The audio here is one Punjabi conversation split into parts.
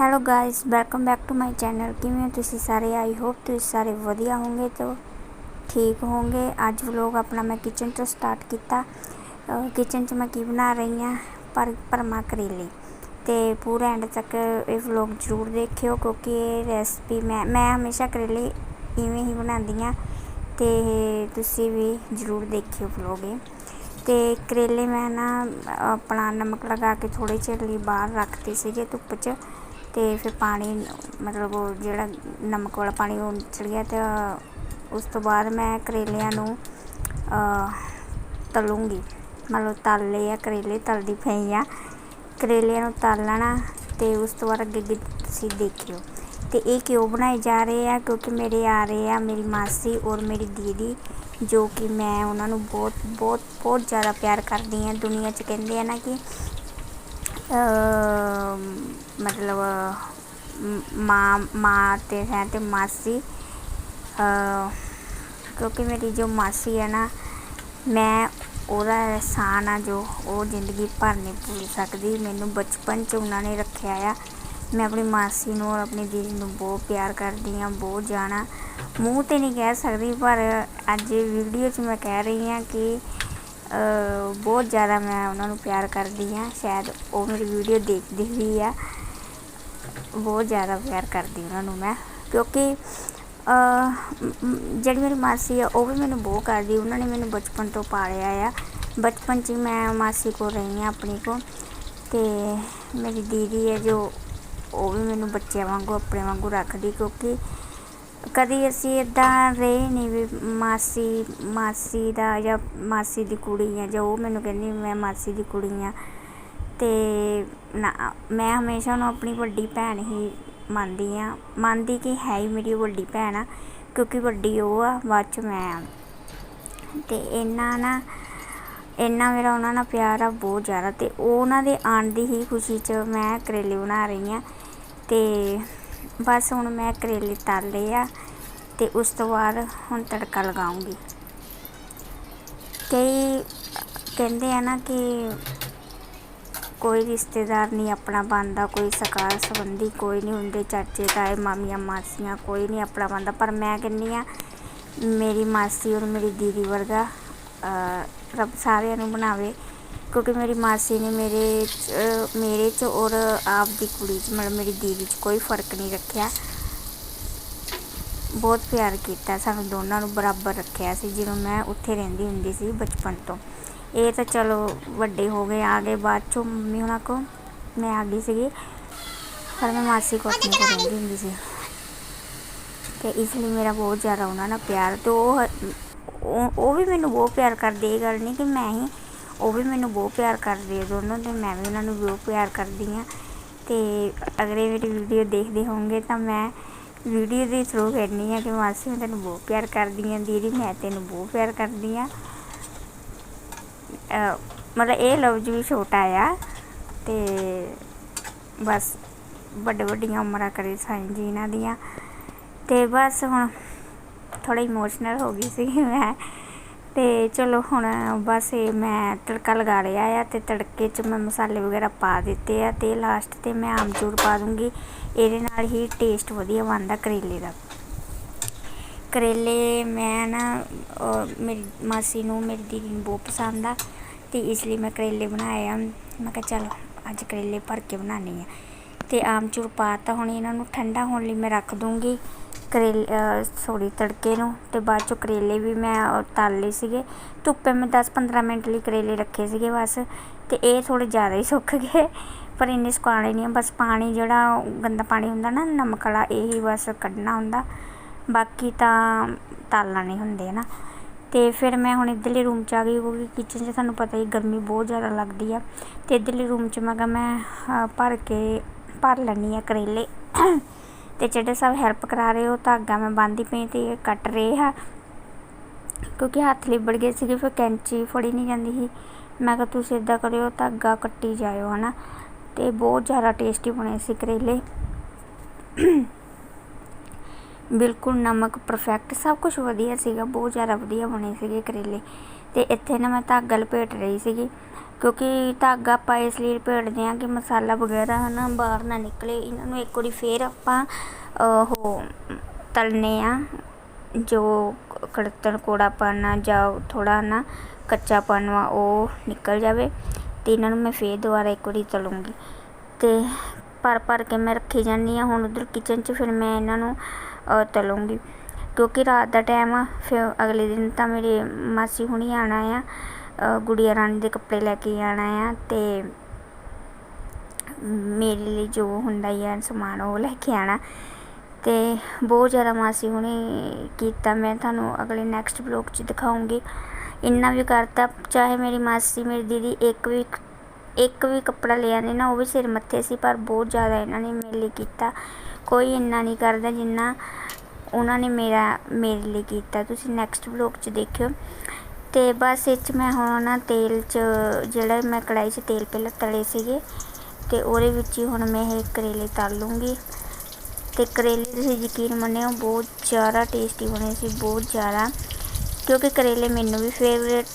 Hello guys welcome back to my channel ਕਿਵੇਂ ਹੋ ਤੁਸੀਂ ਸਾਰੇ? ਆਈ ਹੋਪ ਤੁਸੀਂ ਸਾਰੇ ਵਧੀਆ ਹੋਵੋਗੇ ਤੇ ਠੀਕ ਹੋਵੋਗੇ। ਅੱਜ ਵਲੋਗ ਆਪਣਾ ਮੈਂ ਕਿਚਨ ਤੋਂ ਸਟਾਰਟ ਕੀਤਾ। ਕਿਚਨ 'ਚ ਮੈਂ ਕੀ ਬਣਾ ਰਹੀ ਹਾਂ? ਪਰ, ਪਰਮਾ ਕਰੇਲੇ। ਤੇ ਪੂਰਾ ਐਂਡ ਤੱਕ ਇਹ ਵਲੋਗ ਜ਼ਰੂਰ ਦੇਖਿਓ ਕਿਉਂਕਿ ਇਹ ਰੈਸਪੀ ਮੈਂ ਮੈਂ ਹਮੇਸ਼ਾ ਕਰੇਲੇ ਇਵੇਂ ਹੀ ਬਣਾਉਂਦੀ ਹਾਂ। ਤੇ ਤੁਸੀਂ ਵੀ ਜ਼ਰੂਰ ਦੇਖਿਓ ਵਲੋਗ ਇਹ। ਤੇ ਕਰੇਲੇ ਮੈਂ ਨਾ ਆਪਣਾ ਨਮਕ ਲਗਾ ਕੇ ਥੋੜੇ ਚਿਰ ਲਈ ਬਾਹਰ ਰੱਖਤੇ ਸੀਗੇ ਧੁੱਪ 'ਚ। ਅਤੇ ਫਿਰ ਪਾਣੀ, ਮਤਲਬ ਉਹ ਜਿਹੜਾ ਨਮਕ ਵਾਲਾ ਪਾਣੀ ਉਹ ਨਿਚੜ ਗਿਆ ਤੇ ਉਸ ਤੋਂ ਬਾਅਦ ਮੈਂ ਕਰੇਲਿਆਂ ਨੂੰ ਤਲੂੰਗੀ। ਮਤਲਬ ਤਲ ਲਏ ਆ ਕਰੇਲੇ, ਤਲਦੀ ਪਈ ਆ। ਕਰੇਲਿਆਂ ਨੂੰ ਤਲ ਲੈਣਾ ਤੇ ਉਸ ਤੋਂ ਬਾਅਦ ਅੱਗੇ ਅੱਗੇ ਤੁਸੀਂ ਦੇਖਿਓ। ਅਤੇ ਇਹ ਕਿਉਂ ਬਣਾਏ ਜਾ ਰਹੇ ਆ? ਕਿਉਂਕਿ ਮੇਰੇ ਆ ਰਹੇ ਆ ਮੇਰੀ ਮਾਸੀ ਔਰ ਮੇਰੀ ਦੀਦੀ, ਜੋ ਕਿ ਮੈਂ ਉਹਨਾਂ ਨੂੰ ਬਹੁਤ ਬਹੁਤ ਬਹੁਤ ਜ਼ਿਆਦਾ ਪਿਆਰ ਕਰਦੀ ਹਾਂ। ਦੁਨੀਆ 'ਚ ਕਹਿੰਦੇ ਆ ਨਾ ਕਿ ਮਤਲਬ, ਮਾਂ ਮਾਂ ਅਤੇ ਹੈ ਅਤੇ ਮਾਸੀ। ਕਿਉਂਕਿ ਮੇਰੀ ਜੋ ਮਾਸੀ ਹੈ ਨਾ, ਮੈਂ ਉਹਦਾ ਅਹਿਸਾਨ ਆ ਜੋ ਉਹ ਜ਼ਿੰਦਗੀ ਭਰ ਨਹੀਂ ਭੁੱਲ ਸਕਦੀ। ਮੈਨੂੰ ਬਚਪਨ 'ਚ ਉਹਨਾਂ ਨੇ ਰੱਖਿਆ ਆ। ਮੈਂ ਆਪਣੀ ਮਾਸੀ ਨੂੰ ਔਰ ਆਪਣੀ ਦੀਦੀ ਨੂੰ ਬਹੁਤ ਪਿਆਰ ਕਰਦੀ ਹਾਂ, ਬਹੁਤ ਜਾਣਾ। ਮੂੰਹ 'ਤੇ ਨਹੀਂ ਕਹਿ ਸਕਦੀ, ਪਰ ਅੱਜ ਵੀਡੀਓ 'ਚ ਮੈਂ ਕਹਿ ਰਹੀ ਹਾਂ ਕਿ ਬਹੁਤ ਜ਼ਿਆਦਾ ਮੈਂ ਉਹਨਾਂ ਨੂੰ ਪਿਆਰ ਕਰਦੀ ਹਾਂ, ਸ਼ਾਇਦ ਉਹ ਮੇਰੀ ਵੀਡੀਓ ਦੇਖਦੀ ਵੀ ਆ। ਬਹੁਤ ਜ਼ਿਆਦਾ ਪਿਆਰ ਕਰਦੀ ਉਹਨਾਂ ਨੂੰ ਮੈਂ, ਕਿਉਂਕਿ ਜਿਹੜੀ ਮੇਰੀ ਮਾਸੀ ਆ, ਉਹ ਵੀ ਮੈਨੂੰ ਬਹੁਤ ਕਰਦੀ। ਉਹਨਾਂ ਨੇ ਮੈਨੂੰ ਬਚਪਨ ਤੋਂ ਪਾਲਿਆ ਆ। ਬਚਪਨ 'ਚ ਮੈਂ ਮਾਸੀ ਕੋਲ ਰਹੀ ਹਾਂ ਆਪਣੀ ਕੋ ਤੇ ਮੇਰੀ ਦੀਦੀ ਹੈ ਜੋ, ਉਹ ਵੀ ਮੈਨੂੰ ਬੱਚਿਆਂ ਵਾਂਗੂ, ਆਪਣੇ ਵਾਂਗੂ ਰੱਖਦੀ ਕਿਉਂਕਿ ਕਦੀ ਅਸੀਂ ਇੱਦਾਂ ਰਹੇ ਨਹੀਂ ਵੀ ਮਾਸੀ ਮਾਸੀ ਦਾ ਜਾਂ ਮਾਸੀ ਦੀ ਕੁੜੀ ਆ ਜਾਂ ਉਹ ਮੈਨੂੰ ਕਹਿੰਦੀ ਮੈਂ ਮਾਸੀ ਦੀ ਕੁੜੀ ਆ। ਅਤੇ ਨਾ, ਮੈਂ ਹਮੇਸ਼ਾ ਉਹਨੂੰ ਆਪਣੀ ਵੱਡੀ ਭੈਣ ਹੀ ਮੰਨਦੀ ਆ। ਮੰਨਦੀ ਕਿ ਹੈ ਹੀ ਮੇਰੀ ਵੱਡੀ ਭੈਣ ਆ, ਕਿਉਂਕਿ ਵੱਡੀ ਉਹ ਆ, ਬਾਅਦ ਚ ਮੈਂ ਆ। ਤੇ ਇੰਨਾ ਨਾ, ਇੰਨਾ ਮੇਰਾ ਉਹਨਾਂ ਨਾਲ ਪਿਆਰ ਆ ਬਹੁਤ ਜ਼ਿਆਦਾ ਅਤੇ ਉਹਨਾਂ ਦੇ ਆਉਣ ਦੀ ਹੀ ਖੁਸ਼ੀ 'ਚ ਮੈਂ ਕਰੇਲੇ ਬਣਾ ਰਹੀ ਹਾਂ ਅਤੇ ਬਸ ਹੁਣ ਮੈਂ ਕਰੇਲੇ ਤਲ ਲਏ ਆ ਤੇ ਉਸ ਤੋਂ ਬਾਅਦ ਹੁਣ ਤੜਕਾ ਲਗਾਉਂਗੀ। ਕਈ ਕਹਿੰਦੇ ਆ ਨਾ ਕਿ ਕੋਈ ਰਿਸ਼ਤੇਦਾਰ ਨਹੀਂ ਆਪਣਾ ਬਣਦਾ, ਕੋਈ ਸਕਾ ਸੰਬੰਧੀ ਕੋਈ ਨਹੀਂ ਹੁੰਦੇ, ਚਾਚੇ, ਤਾਏ, ਮਾਮੀਆਂ, ਮਾਸੀਆਂ ਕੋਈ ਨਹੀਂ ਆਪਣਾ ਬਣਦਾ। ਪਰ ਮੈਂ ਕਹਿੰਦੀ ਆ, ਮੇਰੀ ਮਾਸੀ ਔਰ ਮੇਰੀ ਦੀਦੀ ਵਰਗਾ ਰੱਬ ਸਾਰਿਆਂ ਨੂੰ ਬਣਾਵੇ। ਕਿਉਂਕਿ ਮੇਰੀ ਮਾਸੀ ਨੇ ਮੇਰੇ 'ਚ ਮੇਰੇ 'ਚ ਔਰ ਆਪ ਦੀ ਕੁੜੀ 'ਚ, ਮਤਲਬ ਮੇਰੀ ਦੀਦੀ 'ਚ ਕੋਈ ਫ਼ਰਕ ਨਹੀਂ ਰੱਖਿਆ। ਬਹੁਤ ਪਿਆਰ ਕੀਤਾ ਸਾਨੂੰ ਦੋਨਾਂ ਨੂੰ, ਬਰਾਬਰ ਰੱਖਿਆ ਸੀ। ਜਦੋਂ ਮੈਂ ਉੱਥੇ ਰਹਿੰਦੀ ਹੁੰਦੀ ਸੀ ਬਚਪਨ ਤੋਂ। ਇਹ ਤਾਂ ਚਲੋ ਵੱਡੇ ਹੋ ਗਏ, ਆ ਗਏ ਬਾਅਦ ਚੋਂ ਮੰਮੀ ਹੁਣਾਂ ਕੋ ਮੈਂ ਆ ਗਈ ਸੀਗੀ। ਪਰ ਮੈਂ ਮਾਸੀ ਕੋ ਆਪਣੀ ਕੋ ਰਹਿੰਦੀ ਹੁੰਦੀ ਸੀ। ਤੇ ਇਸ ਲਈ ਮੇਰਾ ਬਹੁਤ ਜ਼ਿਆਦਾ ਉਹਨਾਂ ਨਾਲ ਪਿਆਰ, ਤੇ ਉਹ ਉਹ ਵੀ ਮੈਨੂੰ ਬਹੁਤ ਪਿਆਰ ਕਰਦੇ, ਇਹ ਗੱਲ ਨਹੀਂ ਕਿ ਮੈਂ ਹੀ ਉਹ ਵੀ ਮੈਨੂੰ ਬਹੁਤ ਪਿਆਰ ਕਰਦੇ ਆ ਦੋਨੋਂ ਅਤੇ ਮੈਂ ਵੀ ਉਹਨਾਂ ਨੂੰ ਬਹੁਤ ਪਿਆਰ ਕਰਦੀ ਹਾਂ। ਅਤੇ ਅਗਰ ਇਹ ਮੇਰੀ ਵੀਡੀਓ ਦੇਖਦੇ ਹੋਵੋਗੇ ਤਾਂ ਮੈਂ ਵੀਡੀਓ ਦੇ ਥਰੂ ਕਹਿੰਦੀ ਹਾਂ ਕਿ ਮਾਸੀ ਮੈਂ ਤੈਨੂੰ ਬਹੁਤ ਪਿਆਰ ਕਰਦੀ ਹਾਂ, ਦੀਦੀ ਮੈਂ ਤੈਨੂੰ ਬਹੁਤ ਪਿਆਰ ਕਰਦੀ ਹਾਂ। ਮਤਲਬ ਇਹ ਲਫ਼ਜ਼ ਵੀ ਛੋਟਾ ਆ ਤੇ ਬਸ ਵੱਡੇ ਵੱਡੀਆਂ ਉਮਰਾਂ ਕਰੇ ਸਾਈਂ ਜੀ ਇਹਨਾਂ ਦੀਆਂ। ਤੇ ਬਸ ਹੁਣ ਥੋੜਾ ਇਮੋਸ਼ਨਲ ਹੋ ਗਈ ਸੀ ਮੈਂ। ਤੇ ਚਲੋ ਹੁਣ ਬਸ ਇਹ ਮੈਂ ਤੜਕਾ ਲਗਾ ਲਿਆ ਆ ਤੇ ਤੜਕੇ 'ਚ ਮੈਂ ਮਸਾਲੇ ਵਗੈਰਾ ਪਾ ਦਿੱਤੇ ਆ ਤੇ ਲਾਸਟ ਤੇ ਮੈਂ ਆਮਚੂਰ ਪਾ ਦੂੰਗੀ। ਇਹਦੇ ਨਾਲ ਹੀ ਟੇਸਟ ਵਧੀਆ ਬਣਦਾ ਕਰੇਲੇ ਦਾ। ਕਰੇਲੇ ਮੈਂ ਨਾ ਮੇਰੀ ਮਾਸੀ ਨੂੰ ਮੇਰੀ ਦੀਦੀ ਨੂੰ ਬਹੁਤ ਪਸੰਦ ਆ ਤੇ ਇਸ ਲਈ ਮੈਂ ਕਰੇਲੇ ਬਣਾਏ ਆ। ਮੈਂ ਕਿਹਾ ਚਲ ਅੱਜ ਕਰੇਲੇ ਭਰ ਕੇ ਬਣਾਉਣੀ ਆ। ਤੇ ਆਮਚੂਰ ਪਾਤਾ ਹੁਣ ਇਹਨਾਂ ਨੂੰ ਠੰਡਾ ਹੋਣ ਲਈ ਮੈਂ ਰੱਖ ਦੂੰਗੀ। ਕਰੇਲੇ ਸੋਰੀ ਤੜਕੇ ਨੂੰ ਅਤੇ ਬਾਅਦ ਚੋਂ ਕਰੇਲੇ ਵੀ ਮੈਂ ਤਲ ਲਏ ਸੀਗੇ। ਧੁੱਪੇ ਮੈਂ 10-15 ਮਿੰਟ ਲਈ ਕਰੇਲੇ ਰੱਖੇ ਸੀਗੇ ਬਸ ਅਤੇ ਇਹ ਥੋੜ੍ਹੇ ਜ਼ਿਆਦਾ ਹੀ ਸੁੱਕ ਗਏ। ਪਰ ਇੰਨੇ ਸੁਕਾਉਣੇ ਨਹੀਂ ਬਸ ਪਾਣੀ ਜਿਹੜਾ ਗੰਦਾ ਪਾਣੀ ਹੁੰਦਾ ਨਾ, ਨਮਕ ਵਾਲਾ, ਇਹ ਹੀ ਬਸ ਕੱਢਣਾ ਹੁੰਦਾ। ਬਾਕੀ ਤਾਂ ਤਾਲਣਾ ਨਹੀਂ ਹੁੰਦੇ ਹੈ ਨਾ। ਅਤੇ ਫਿਰ ਮੈਂ ਹੁਣ ਇੱਧਰਲੇ ਰੂਮ 'ਚ ਆ ਗਈ, ਕਿਉਂਕਿ ਕਿਚਨ 'ਚ ਤੁਹਾਨੂੰ ਪਤਾ ਹੀ ਗਰਮੀ ਬਹੁਤ ਜ਼ਿਆਦਾ ਲੱਗਦੀ ਆ। ਅਤੇ ਇੱਧਰਲੇ ਰੂਮ 'ਚ ਮੈਂ ਕਿਹਾ ਮੈਂ ਭਰ ਕੇ ਭਰ ਲੈਂਦੀ ਆ ਕਰੇਲੇ। ਤੇ ਜਿਹੜੇ ਸਭ ਹੈਲਪ ਕਰਾ ਰਹੇ ਹੋ, ਧਾਗਾ ਮੈਂ ਬੰਨ੍ਹਦੀ ਪਈ ਤੇ ਕੱਟ ਰਹੇ ਆ। ਕਿਉਂਕਿ ਹੱਥ ਲਿਬੜ ਗਏ ਸੀਗੇ, ਫਿਰ ਕੈਂਚੀ ਫੜੀ ਨਹੀਂ ਜਾਂਦੀ ਸੀ। ਮੈਂ ਕਿਹਾ ਤੁਸੀਂ ਇਦਾਂ ਕਰਿਓ, ਧਾਗਾ ਕੱਟੀ ਜਾਇਓ, ਹਨਾ। ਤੇ ਬਹੁਤ ਜ਼ਿਆਦਾ ਟੇਸਟੀ ਬਣੇ ਸੀ ਕਰੇਲੇ। ਬਿਲਕੁਲ ਨਮਕ ਪਰਫੈਕਟ ਸਭ ਕੁਝ ਵਧੀਆ ਸੀਗਾ, ਬਹੁਤ ਜ਼ਿਆਦਾ ਵਧੀਆ ਬਣੇ ਸੀਗੇ ਕਰੇਲੇ। ਤੇ ਇੱਥੇ ਨਾ ਮੈਂ ਧਾਗਾ ਲਪੇਟ ਰਹੀ ਸੀਗੀ, ਕਿਉਂਕਿ ਧਾਗਾ ਆਪਾਂ ਇਸ ਲਈ ਲਪੇਟਦੇ ਹਾਂ ਕਿ ਮਸਾਲਾ ਵਗੈਰਾ ਹਨਾ ਬਾਹਰ ਨਾ ਨਿਕਲੇ, ਇਹਨਾਂ ਨੂੰ ਇੱਕ ਵਾਰੀ ਫੇਰ ਆਪਾਂ ਉਹ ਤਲਨੇ ਆ, ਜੋ ਕੜਤਣ ਕੋੜਾਪਨ ਆ ਜਾਂ ਥੋੜਾ ਨਾ ਕੱਚਾਪਨ ਵਾ ਉਹ ਨਿਕਲ ਜਾਵੇ ਤੇ ਇਹਨਾਂ ਨੂੰ ਮੈਂ ਫੇਰ ਦੁਬਾਰਾ ਇੱਕ ਵਾਰੀ ਤਲੂੰਗੀ। ਤੇ ਭਰ ਭਰ ਕੇ ਮੈਂ ਰੱਖੀ ਜਾਂਦੀ ਆ ਹੁਣ ਉਧਰ ਕਿਚਨ 'ਚ ਫਿਰ ਮੈਂ ਇਹਨਾਂ ਨੂੰ ਤਲੂੰਗੀ। ਕਿਉਂਕਿ ਰਾਤ ਦਾ ਟਾਈਮ ਆ, ਫਿਰ ਅਗਲੇ ਦਿਨ ਤਾਂ ਮੇਰੇ ਮਾਸੀ ਹੁਣੀ ਆਣਾ ਆ ਗੁੜੀਆ ਰਾਣੀ ਦੇ ਕੱਪੜੇ ਲੈ ਕੇ ਆਣਾ ਆ ਤੇ ਮੇਰੇ ਲਈ ਜੋ ਹੁੰਦਾ ਹੀ ਆ ਸਮਾਨ ਉਹ ਲੈ ਕੇ ਆਣਾ ਤੇ ਬਹੁਤ ਜ਼ਿਆਦਾ ਮਾਸੀ ਹੁਣੇ ਕੀਤਾ, ਮੈਂ ਤੁਹਾਨੂੰ ਅਗਲੇ ਨੈਕਸਟ ਬਲੌਗ 'ਚ ਦਿਖਾਉਂਗੀ। ਇੰਨਾ ਵੀ ਕਰਤਾ, ਚਾਹੇ ਮੇਰੀ ਮਾਸੀ, ਮੇਰੀ ਦੀਦੀ ਇੱਕ ਵੀ ਇੱਕ ਵੀ ਕੱਪੜਾ ਲੈ ਆਉਂਦੇ ਨਾ, ਉਹ ਵੀ ਸਿਰ ਮੱਥੇ ਸੀ, ਪਰ ਬਹੁਤ ਜ਼ਿਆਦਾ ਇਹਨਾਂ ਨੇ ਮੇਰੇ ਲਈ ਕੀਤਾ। ਕੋਈ ਇੰਨਾ ਨਹੀਂ ਕਰਦਾ ਜਿੰਨਾ ਉਹਨਾਂ ਨੇ ਮੇਰਾ, ਮੇਰੇ ਲਈ ਕੀਤਾ। ਤੁਸੀਂ ਨੈਕਸਟ ਬਲੌਗ 'ਚ ਦੇਖਿਓ। ਤੇ ਬਸ ਇਹ 'ਚ ਮੈਂ ਹੁਣ ਨਾ ਤੇਲ 'ਚ, ਜਿਹੜਾ ਮੈਂ ਕੜਾਈ 'ਚ ਤੇਲ ਪਹਿਲਾਂ ਤਲੇ ਸੀਗੇ, ਤੇ ਉਹਦੇ ਵਿੱਚ ਹੀ ਹੁਣ ਮੈਂ ਇਹ ਕਰੇਲੇ ਤਲ ਲੂੰਗੀ। ਤੇ ਕਰੇਲੇ ਤੁਸੀਂ ਯਕੀਨ ਮੰਨਿਓ, ਬਹੁਤ ਜ਼ਿਆਦਾ ਟੇਸਟੀ ਬਣੇ ਸੀ, ਬਹੁਤ ਜ਼ਿਆਦਾ। ਕਿਉਂਕਿ ਕਰੇਲੇ ਮੈਨੂੰ ਵੀ ਫੇਵਰੇਟ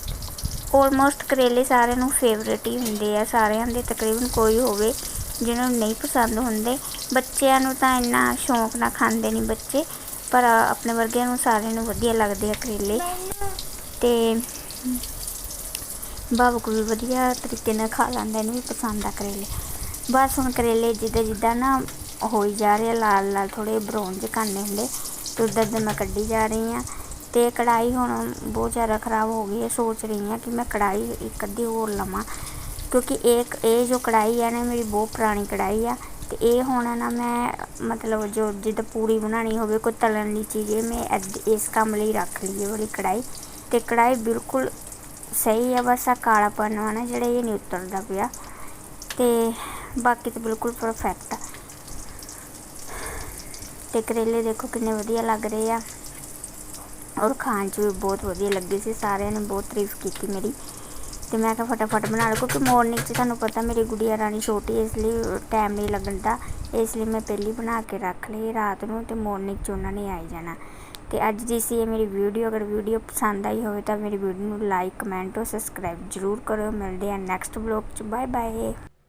ਆਲਮੋਸਟ ਕਰੇਲੇ ਸਾਰਿਆਂ ਨੂੰ ਫੇਵਰੇਟ ਹੀ ਹੁੰਦੇ ਆ। ਸਾਰਿਆਂ ਦੇ ਤਕਰੀਬਨ ਕੋਈ ਹੋਵੇ, ਜਿਹਨਾਂ ਨੂੰ ਨਹੀਂ ਪਸੰਦ ਹੁੰਦੇ। ਬੱਚਿਆਂ ਨੂੰ ਤਾਂ ਇੰਨਾ ਸ਼ੌਂਕ ਨਾਲ ਖਾਂਦੇ ਨਹੀਂ ਬੱਚੇ। ਪਰ ਆਪਣੇ ਵਰਗਿਆਂ ਨੂੰ ਸਾਰਿਆਂ ਨੂੰ ਵਧੀਆ ਲੱਗਦੇ ਆ ਕਰੇਲੇ। ਤੇ ਬਾਬੂ ਵੀ ਵਧੀਆ ਤਰੀਕੇ ਨਾਲ ਖਾ ਲੈਂਦਾ, ਇਹਨੂੰ ਵੀ ਪਸੰਦ ਆ ਕਰੇਲੇ। ਬਸ ਹੁਣ ਕਰੇਲੇ ਜਿੱਦਾਂ ਜਿੱਦਾਂ ਨਾ ਹੋਈ ਜਾ ਰਹੇ ਆ, ਲਾਲ ਲਾਲ ਥੋੜੇ ਬਰਾਊਨ ਜਿਹੇ ਕਰਨੇ ਹੁੰਦੇ, ਤੇ ਉੱਧਰ ਦੇ ਮੈਂ ਕੱਢੀ ਜਾ ਰਹੀ ਆ ਤੇ ਕੜਾਈ ਹੁਣ ਬਹੁਤ ਜ਼ਿਆਦਾ ਖਰਾਬ ਹੋ ਗਈ ਹੈ, ਸੋਚ ਰਹੀ ਹਾਂ ਕਿ ਮੈਂ ਕੜਾਈ ਇੱਕ ਅੱਧੀ ਹੋਰ ਲਵਾਂ। ਕਿਉਂਕਿ ਇਹ ਇਹ ਜੋ ਕੜਾਈ ਹੈ ਨਾ ਮੇਰੀ ਬਹੁਤ ਪੁਰਾਣੀ ਕੜਾਈ ਆ। ਤੇ ਇਹ ਹੁਣ ਨਾ ਮੈਂ ਮਤਲਬ ਜੋ ਜਿੱਦਾਂ ਪੂੜੀ ਬਣਾਉਣੀ ਹੋਵੇ, ਕੋਈ ਤਲਣ ਦੀ ਚੀਜ਼, ਇਹ ਮੈਂ ਇੱਦ- ਇਸ ਕੰਮ ਲਈ ਰੱਖ ਲਈ ਇਹ ਵਾਲੀ ਕੜਾਈ ਤੇ ਕੜਾਈ ਬਿਲਕੁਲ ਸਹੀ ਆ ਬਸ ਆ ਕਾਲਾਪਨ ਵਾ ਨਾ ਜਿਹੜਾ ਇਹ ਨਹੀਂ ਉਤਰਦਾ ਪਿਆ। ਤੇ ਬਾਕੀ ਤਾਂ ਬਿਲਕੁਲ ਪਰਫੈਕਟ ਆ। ਤੇ ਕਰੇਲੇ ਦੇਖੋ ਕਿੰਨੇ ਵਧੀਆ ਲੱਗ ਰਹੇ ਆ। ਔਰ ਖਾਣ 'ਚ ਵੀ ਬਹੁਤ ਵਧੀਆ ਲੱਗੇ ਸੀ, ਸਾਰਿਆਂ ਨੇ ਬਹੁਤ ਤਾਰੀਫ ਕੀਤੀ ਮੇਰੀ। ਤੇ ਮੈਂ ਕਿਹਾ ਫਟਾਫਟ ਬਣਾ ਲਓ, ਕਿਉਂਕਿ ਮਾਰਨਿੰਗ 'ਚ ਤੁਹਾਨੂੰ ਪਤਾ ਮੇਰੀ ਗੁੜੀਆ ਰਾਣੀ ਛੋਟੀ ਇਸ ਲਈ ਟਾਈਮ ਨਹੀਂ ਲੱਗਣ ਦਾ ਇਸ ਲਈ ਮੈਂ ਪਹਿਲੀ ਬਣਾ ਕੇ ਰੱਖ ਲਈ ਰਾਤ ਨੂੰ ਤੇ ਮਾਰਨਿੰਗ 'ਚ ਉਹਨਾਂ ਨੇ ਆਈ ਜਾਣਾ। ਤੇ ਅੱਜ ਦੀ ਸੀ ਇਹ ਮੇਰੀ ਵੀਡੀਓ ਅਗਰ ਵੀਡੀਓ ਪਸੰਦ ਆਈ ਹੋਵੇ ਤਾਂ ਮੇਰੀ ਵੀਡੀਓ ਨੂੰ ਲਾਈਕ ਕਮੈਂਟ ਔਰ ਸਬਸਕ੍ਰਾਈਬ ਜ਼ਰੂਰ ਕਰੋ ਮਿਲਦੇ ਆ ਨੈਕਸਟ ਬਲੌਗ 'ਚ। Bye bye